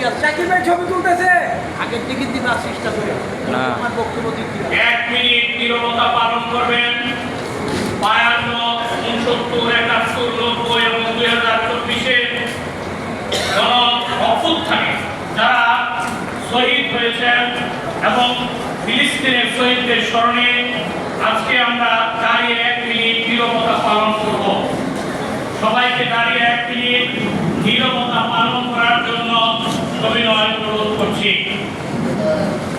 Serial ছবি তুলতেছে? আগের দিকে দিবার চেষ্টা করে। আমার বক্তব্য এক মিনিট নিরবতা পালন করবেন। বায়ান্ন উনসত্তর একাত্তর নব্বই এবং দুই হাজার চব্বিশের অভ্যুত্থানে যারা শহীদ হয়েছেন এবং ফিলিস্তিনের শহীদদের স্মরণে আজকে আমরা দাঁড়িয়ে এক মিনিট নিরবতা পালন করব। সবাইকে দাঁড়িয়ে এক しい。